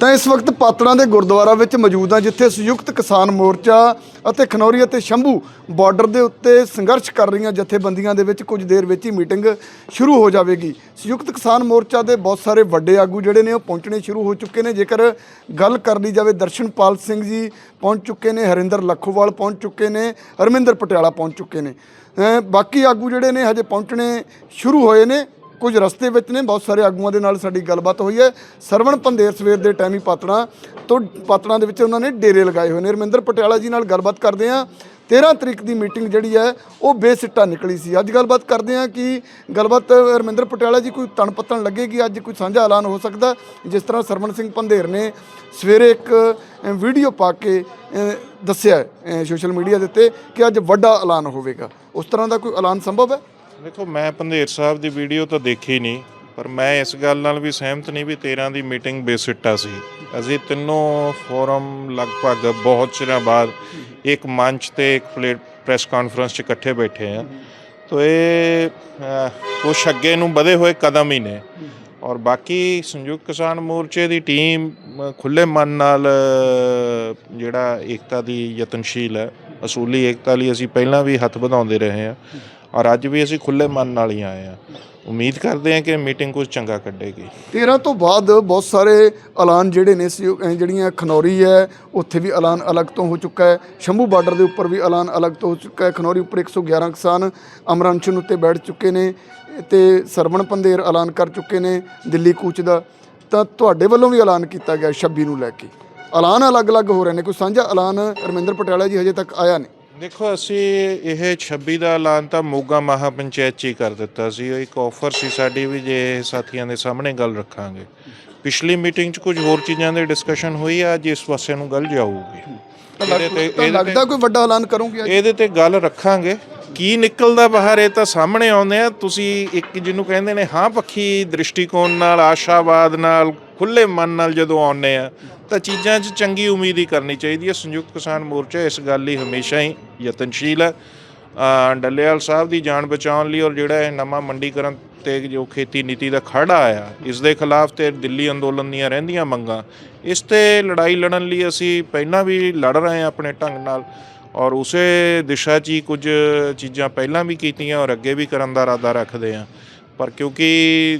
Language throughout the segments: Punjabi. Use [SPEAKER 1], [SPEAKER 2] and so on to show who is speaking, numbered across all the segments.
[SPEAKER 1] ਤਾਂ ਇਸ ਵਕਤ ਪਾਤੜਾਂ ਦੇ ਗੁਰਦੁਆਰਾ ਵਿੱਚ ਮੌਜੂਦ ਹਾਂ, ਜਿੱਥੇ ਸੰਯੁਕਤ ਕਿਸਾਨ ਮੋਰਚਾ ਅਤੇ ਖਨੌਰੀ ਅਤੇ ਸ਼ੰਭੂ ਬਾਰਡਰ ਦੇ ਉੱਤੇ ਸੰਘਰਸ਼ ਕਰ ਰਹੀਆਂ ਜਥੇਬੰਦੀਆਂ ਦੇ ਵਿੱਚ ਕੁਝ ਦੇਰ ਵਿੱਚ ਹੀ ਮੀਟਿੰਗ ਸ਼ੁਰੂ ਹੋ ਜਾਵੇਗੀ। ਸੰਯੁਕਤ ਕਿਸਾਨ ਮੋਰਚਾ ਦੇ ਬਹੁਤ ਸਾਰੇ ਵੱਡੇ ਆਗੂ ਜਿਹੜੇ ਨੇ, ਉਹ ਪਹੁੰਚਣੇ ਸ਼ੁਰੂ ਹੋ ਚੁੱਕੇ ਨੇ। ਜੇਕਰ ਗੱਲ ਕਰ ਲਈ ਜਾਵੇ, ਦਰਸ਼ਨਪਾਲ ਸਿੰਘ ਜੀ ਪਹੁੰਚ ਚੁੱਕੇ ਨੇ, ਹਰਿੰਦਰ ਲੱਖੋਵਾਲ ਪਹੁੰਚ ਚੁੱਕੇ ਨੇ ਹਰਮਿੰਦਰ ਪਟਿਆਲਾ ਪਹੁੰਚ ਚੁੱਕੇ ਨੇ। ਬਾਕੀ ਆਗੂ ਜਿਹੜੇ ਨੇ, ਹਜੇ ਪਹੁੰਚਣੇ ਸ਼ੁਰੂ ਹੋਏ ਨੇ। ਕੁਝ ਰਸਤੇ ਵਿੱਚ ਨੇ, ਬਹੁਤ ਸਾਰੇ ਆਗੂਆਂ ਦੇ ਨਾਲ ਸਾਡੀ ਗੱਲਬਾਤ ਹੋਈ ਹੈ। ਸਰਵਣ ਪੰਦੇਰ ਸਵੇਰ ਦੇ ਟਾਈਮ ਹੀ ਪਾਤੜਾਂ ਤੋਂ, ਪਾਤੜਾਂ ਦੇ ਵਿੱਚ ਉਹਨਾਂ ਨੇ ਡੇਰੇ ਲਗਾਏ ਹੋਏ ਨੇ। ਰਮਿੰਦਰ ਪਟਿਆਲਾ ਜੀ ਨਾਲ ਗੱਲਬਾਤ ਕਰਦੇ ਹਾਂ। 13 ਤਰੀਕ ਦੀ ਮੀਟਿੰਗ ਜਿਹੜੀ ਹੈ, ਉਹ ਬੇਸਿੱਟਾ ਨਿਕਲੀ ਸੀ। ਅੱਜ ਗੱਲਬਾਤ ਕਰਦੇ ਹਾਂ ਕਿ ਗੱਲਬਾਤ, ਰਮਿੰਦਰ ਪਟਿਆਲਾ ਜੀ, ਕੋਈ ਤਣ ਪੱਤਣ ਲੱਗੇਗੀ? ਅੱਜ ਕੋਈ ਸਾਂਝਾ ਐਲਾਨ ਹੋ ਸਕਦਾ? ਜਿਸ ਤਰ੍ਹਾਂ ਸਰਵਣ ਸਿੰਘ ਪੰਧੇਰ ਨੇ ਸਵੇਰੇ ਇੱਕ ਵੀਡੀਓ ਪਾ ਕੇ ਦੱਸਿਆ ਸੋਸ਼ਲ ਮੀਡੀਆ ਦੇ ਉੱਤੇ ਕਿ ਅੱਜ ਵੱਡਾ ਐਲਾਨ ਹੋਵੇਗਾ। ਉਸ ਤਰ੍ਹਾਂ ਦਾ ਕੋਈ ਐਲਾਨ ਸੰਭਵ ਹੈ?
[SPEAKER 2] ਦੇਖੋ ਮੈਂ ਪੰਧੇਰ ਸਾਹਿਬ ਦੀ ਵੀਡੀਓ ਤਾਂ ਦੇਖੀ ਨਹੀਂ ਪਰ ਮੈਂ ਇਸ ਗੱਲ ਨਾਲ ਵੀ ਸਹਿਮਤ ਨਹੀਂ ਵੀ 13 ਦੀ ਮੀਟਿੰਗ ਬੇਸਿੱਟਾ ਸੀ। ਅਸੀਂ ਤਿੰਨੋਂ ਫੋਰਮ ਲਗਭਗ ਬਹੁਤ ਚਿਰਾਂ ਬਾਅਦ ਇੱਕ ਮੰਚ ਤੇ ਇੱਕ ਪਲੇਟ ਪ੍ਰੈਸ ਕਾਨਫਰੰਸ 'ਚ ਇਕੱਠੇ ਬੈਠੇ ਆ ਤੋ ਇਹ ਕੁਛ ਅੱਗੇ ਨੂੰ ਵਧੇ ਹੋਏ ਕਦਮ ਹੀ ਨੇ। ਔਰ ਬਾਕੀ ਸੰਯੁਕਤ ਕਿਸਾਨ ਮੋਰਚੇ ਦੀ ਟੀਮ ਅ, ਖੁੱਲੇ ਮਨ ਨਾਲ ਜਿਹੜਾ ਏਕਤਾ ਦੀ ਯਤਨਸ਼ੀਲ ਹੈ ਅਸੂਲੀ ਏਕਤਾ ਲਈ ਅਸੀਂ ਪਹਿਲਾਂ ਵੀ ਹੱਥ ਵਧਾਉਂਦੇ ਰਹੇ ਹਾਂ। ਔਰ ਅੱਜ ਵੀ ਅਸੀਂ ਖੁੱਲੇ ਮਨ ਨਾਲ ਹੀ ਆਏ ਹਾਂ। ਉਮੀਦ ਕਰਦੇ ਹਾਂ ਕਿ ਮੀਟਿੰਗ ਕੁਝ ਚੰਗਾ ਕੱਢੇਗੀ।
[SPEAKER 1] 13 ਤੋਂ ਬਾਅਦ ਬਹੁਤ ਸਾਰੇ ਐਲਾਨ ਜਿਹੜੇ ਨੇ ਜਿਹੜੀਆਂ ਖਨੌਰੀ ਹੈ, ਉੱਥੇ ਵੀ ਐਲਾਨ ਅਲੱਗ ਤੋਂ ਹੋ ਚੁੱਕਾ ਹੈ। ਸ਼ੰਭੂ ਬਾਰਡਰ ਦੇ ਉੱਪਰ ਵੀ ਐਲਾਨ ਅਲੱਗ ਤੋਂ ਹੋ ਚੁੱਕਾ ਹੈ। ਖਨੌਰੀ ਉੱਪਰ 111 ਕਿਸਾਨ ਅਮਰਾਂਸ਼ਨ ਉੱਤੇ ਬੈਠ ਚੁੱਕੇ ਨੇ ਤੇ ਸਰਵਣ ਪੰਦੇਰ ਐਲਾਨ ਕਰ ਚੁੱਕੇ ਨੇ ਦਿੱਲੀ ਕੂਚ ਦਾ। ਤਾਂ ਤੁਹਾਡੇ ਵੱਲੋਂ ਵੀ ਐਲਾਨ ਕੀਤਾ ਗਿਆ 26 ਨੂੰ ਲੈ ਕੇ। ਐਲਾਨ ਅਲੱਗ-ਅਲੱਗ ਹੋ ਰਹੇ ਨੇ। ਕੋਈ ਸਾਂਝਾ ਐਲਾਨ ਰਮਿੰਦਰ ਪਟਿਆਲਾ ਜੀ ਹਜੇ ਤੱਕ ਆਇਆ ਨਹੀਂ।
[SPEAKER 2] ਦੇਖੋ ਅਸੀਂ ਇਹ 26 ਦਾ ਐਲਾਨ ਤਾਂ ਮੋਗਾ ਮਹਾ ਪੰਚਾਇਤ 'ਚ ਹੀ ਕਰ ਦਿੱਤਾ ਸੀ। ਉਹ ਇੱਕ ਆਫਰ ਸੀ ਸਾਡੀ ਵੀ ਜੇ ਸਾਥੀਆਂ ਦੇ ਸਾਹਮਣੇ ਗੱਲ ਰੱਖਾਂਗੇ। ਪਿਛਲੀ ਮੀਟਿੰਗ 'ਚ ਕੁਝ ਹੋਰ ਚੀਜ਼ਾਂ ਦੇ ਡਿਸਕਸ਼ਨ ਹੋਈ ਆ ਅੱਜ ਇਸ ਪਾਸੇ ਨੂੰ ਗੱਲ ਜਾਊਗੀ। ਇਹਦੇ ਤੇ-
[SPEAKER 1] ਲੱਗਦਾ ਕੋਈ ਵੱਡਾ ਐਲਾਨ ਕਰੋਗੇ
[SPEAKER 2] ਇਹਦੇ ਤੇ ਗੱਲ ਰੱਖਾਂਗੇ। ਕੀ ਨਿਕਲਦਾ ਬਾਹਰ ਇਹ ਤਾਂ ਸਾਹਮਣੇ ਆਉਂਦੇ ਆ। ਤੁਸੀਂ ਇੱਕ ਜਿਹਨੂੰ ਕਹਿੰਦੇ ਨੇ ਹਾਂ ਪੱਖੀ ਦ੍ਰਿਸ਼ਟੀਕੋਣ ਨਾਲ ਆਸ਼ਾਵਾਦ ਨਾਲ ਖੁੱਲੇ ਮਨ ਨਾਲ ਜਦੋਂ ਆਉਂਦੇ ਆ ਤਾਂ ਚੀਜ਼ਾਂ 'ਚ ਚੰਗੀ ਉਮੀਦ ਹੀ ਕਰਨੀ ਚਾਹੀਦੀ ਹੈ। ਸੰਯੁਕਤ ਕਿਸਾਨ ਮੋਰਚਾ ਇਸ ਗੱਲ ਲਈ ਹਮੇਸ਼ਾ ਹੀ ਯਤਨਸ਼ੀਲ ਹੈ। ਅ, ਡੱਲੇਵਾਲ ਸਾਹਿਬ ਦੀ ਜਾਨ ਬਚਾਉਣ ਲਈ ਔਰ ਜਿਹੜਾ ਇਹ ਨਵਾਂ ਮੰਡੀਕਰਨ ਤੇ ਜੋ ਖੇਤੀ ਨੀਤੀ ਦਾ ਖੜਾ ਆਇਆ ਇਸ ਦੇ ਖਿਲਾਫ ਤੇ ਦਿੱਲੀ ਅੰਦੋਲਨ ਦੀਆਂ ਰਹਿੰਦੀਆਂ ਮੰਗਾਂ ਇਸ ਤੇ ਲੜਾਈ ਲੜਨ ਲਈ ਅਸੀਂ ਪਹਿਲਾਂ ਵੀ ਲੜ ਰਹੇ ਹਾਂ ਆਪਣੇ ਢੰਗ ਨਾਲ। ਔਰ ਉਸੇ ਦਿਸ਼ਾ 'ਚ ਹੀ ਕੁਝ ਚੀਜ਼ਾਂ ਪਹਿਲਾਂ ਵੀ ਕੀਤੀਆਂ ਔਰ ਅੱਗੇ ਵੀ ਕਰਨ ਦਾ ਇਰਾਦਾ ਰੱਖਦੇ ਹਾਂ। ਪਰ ਕਿਉਂਕਿ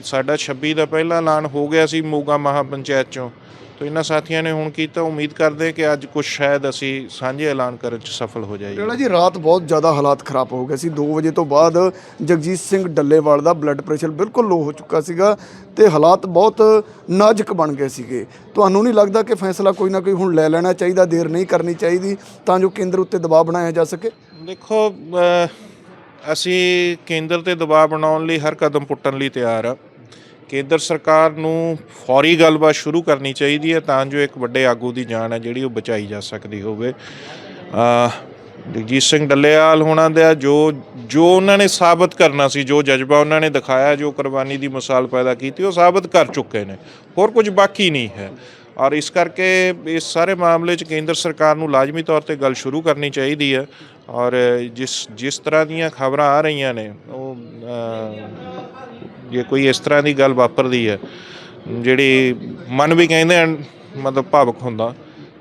[SPEAKER 2] ਸਾਡਾ 26 ਦਾ ਪਹਿਲਾ ਐਲਾਨ ਹੋ ਗਿਆ ਸੀ ਮੋਗਾ ਮਹਾ ਪੰਚਾਇਤ 'ਚੋਂ। ਤਾਂ ਇਹਨਾਂ ਸਾਥੀਆਂ ਨੇ ਹੁਣ ਕੀਤਾ ਉਮੀਦ ਕਰਦੇ ਕਿ ਅੱਜ ਕੁਝ ਸ਼ਾਇਦ ਅਸੀਂ ਸਾਂਝੇ ਐਲਾਨ ਕਰਨ 'ਚ ਸਫਲ ਹੋ ਜਾਈਏ।
[SPEAKER 1] ਜਿਹੜਾ ਜੀ ਰਾਤ ਬਹੁਤ ਜ਼ਿਆਦਾ ਹਾਲਾਤ ਖਰਾਬ ਹੋ ਗਏ ਸੀ 2 ਵਜੇ ਤੋਂ ਬਾਅਦ ਜਗਜੀਤ ਸਿੰਘ ਡੱਲੇਵਾਲ ਦਾ ਬਲੱਡ ਪ੍ਰੈਸ਼ਰ ਬਿਲਕੁਲ ਲੋ ਹੋ ਚੁੱਕਾ ਸੀਗਾ ਤੇ ਹਾਲਾਤ ਬਹੁਤ ਨਾਜ਼ੁਕ ਬਣ ਗਏ ਸੀਗੇ। ਤੁਹਾਨੂੰ ਨਹੀਂ ਲੱਗਦਾ ਕਿ ਫੈਸਲਾ ਕੋਈ ਨਾ ਕੋਈ ਹੁਣ ਲੈ ਲੈਣਾ ਚਾਹੀਦਾ ਦੇਰ ਨਹੀਂ ਕਰਨੀ ਚਾਹੀਦੀ ਤਾਂ ਜੋ ਕੇਂਦਰ ਉੱਤੇ ਦਬਾਅ ਬਣਾਇਆ ਜਾ ਸਕੇ?
[SPEAKER 2] ਦੇਖੋ ਅਸੀਂ ਕੇਂਦਰ ਤੇ ਦਬਾਅ ਬਣਾਉਣ ਲਈ ਹਰ ਕਦਮ ਪੁੱਟਣ ਲਈ ਤਿਆਰ ਆ। ਕੇਂਦਰ ਸਰਕਾਰ ਨੂੰ ਫੌਰੀ ਗੱਲਬਾਤ ਸ਼ੁਰੂ ਕਰਨੀ ਚਾਹੀਦੀ ਹੈ ਤਾਂ ਜੋ ਇੱਕ ਵੱਡੇ ਆਗੂ ਦੀ ਜਾਨ ਹੈ ਜਿਹੜੀ ਉਹ ਬਚਾਈ ਜਾ ਸਕਦੀ ਹੋਵੇ। ਜਗਜੀਤ ਸਿੰਘ ਡੱਲੇਵਾਲ ਹੋਣਾ ਦਾ ਜੋ ਜੋ ਉਹਨਾਂ ਨੇ ਸਾਬਤ ਕਰਨਾ ਸੀ, ਜੋ ਜਜ਼ਬਾ ਉਹਨਾਂ ਨੇ ਦਿਖਾਇਆ, ਜੋ ਕੁਰਬਾਨੀ ਦੀ ਮਿਸਾਲ ਪੈਦਾ ਕੀਤੀ, ਉਹ ਸਾਬਤ ਕਰ ਚੁੱਕੇ ਨੇ। ਹੋਰ ਕੁਝ ਬਾਕੀ ਨਹੀਂ ਹੈ। ਔਰ ਇਸ ਕਰਕੇ ਇਸ ਸਾਰੇ ਮਾਮਲੇ 'ਚ ਕੇਂਦਰ ਸਰਕਾਰ ਨੂੰ ਲਾਜ਼ਮੀ ਤੌਰ ਤੇ ਗੱਲ ਸ਼ੁਰੂ ਕਰਨੀ ਚਾਹੀਦੀ ਹੈ। ਔਰ ਜਿਸ ਜਿਸ ਤਰ੍ਹਾਂ ਦੀਆਂ ਖਬਰਾਂ ਆ ਰਹੀਆਂ ਨੇ, ਉਹ ਜੇ ਕੋਈ ਇਸ ਤਰ੍ਹਾਂ ਦੀ ਗੱਲ ਵਾਪਰਦੀ ਹੈ, ਜਿਹੜੀ ਮਨ ਵੀ ਕਹਿੰਦੇ ਹਨ, ਮਤਲਬ ਭਾਵਕ ਹੁੰਦਾ,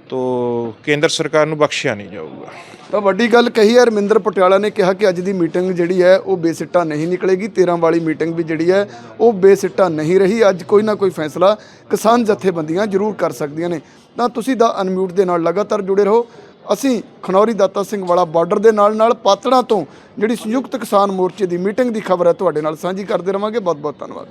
[SPEAKER 2] ਤੋ ਕੇਂਦਰ ਸਰਕਾਰ ਨੂੰ ਬਖਸ਼ਿਆ ਨਹੀਂ ਜਾਊਗਾ।
[SPEAKER 1] ਤਾਂ ਵੱਡੀ ਗੱਲ ਕਹੀ ਹੈ ਰਮਿੰਦਰ ਪਟਿਆਲਾ ਨੇ ਕਿਹਾ ਕਿ ਅੱਜ ਦੀ ਮੀਟਿੰਗ ਜਿਹੜੀ ਹੈ, ਉਹ ਬੇਸਿੱਟਾ ਨਹੀਂ ਨਿਕਲੇਗੀ। 13 ਵਾਲੀ ਮੀਟਿੰਗ ਵੀ ਜਿਹੜੀ ਹੈ, ਉਹ ਬੇਸਿੱਟਾ ਨਹੀਂ ਰਹੀ। ਅੱਜ ਕੋਈ ਨਾ ਕੋਈ ਫੈਸਲਾ ਕਿਸਾਨ ਜਥੇਬੰਦੀਆਂ ਜ਼ਰੂਰ ਕਰ ਸਕਦੀਆਂ ਨੇ। ਤਾਂ ਤੁਸੀਂ ਦਾ ਅਨਮਿਊਟ ਦੇ ਨਾਲ ਲਗਾਤਾਰ ਜੁੜੇ ਰਹੋ। ਅਸੀਂ ਖਨੌਰੀ ਦਾਤਾ ਸਿੰਘ ਵਾਲਾ ਬਾਰਡਰ ਦੇ ਨਾਲ ਨਾਲ ਪਾਤੜਾਂ ਤੋਂ ਜਿਹੜੀ ਸੰਯੁਕਤ ਕਿਸਾਨ ਮੋਰਚੇ ਦੀ ਮੀਟਿੰਗ ਦੀ ਖਬਰ ਹੈ ਤੁਹਾਡੇ ਨਾਲ ਸਾਂਝੀ ਕਰਦੇ ਰਵਾਂਗੇ। ਬਹੁਤ ਬਹੁਤ ਧੰਨਵਾਦ।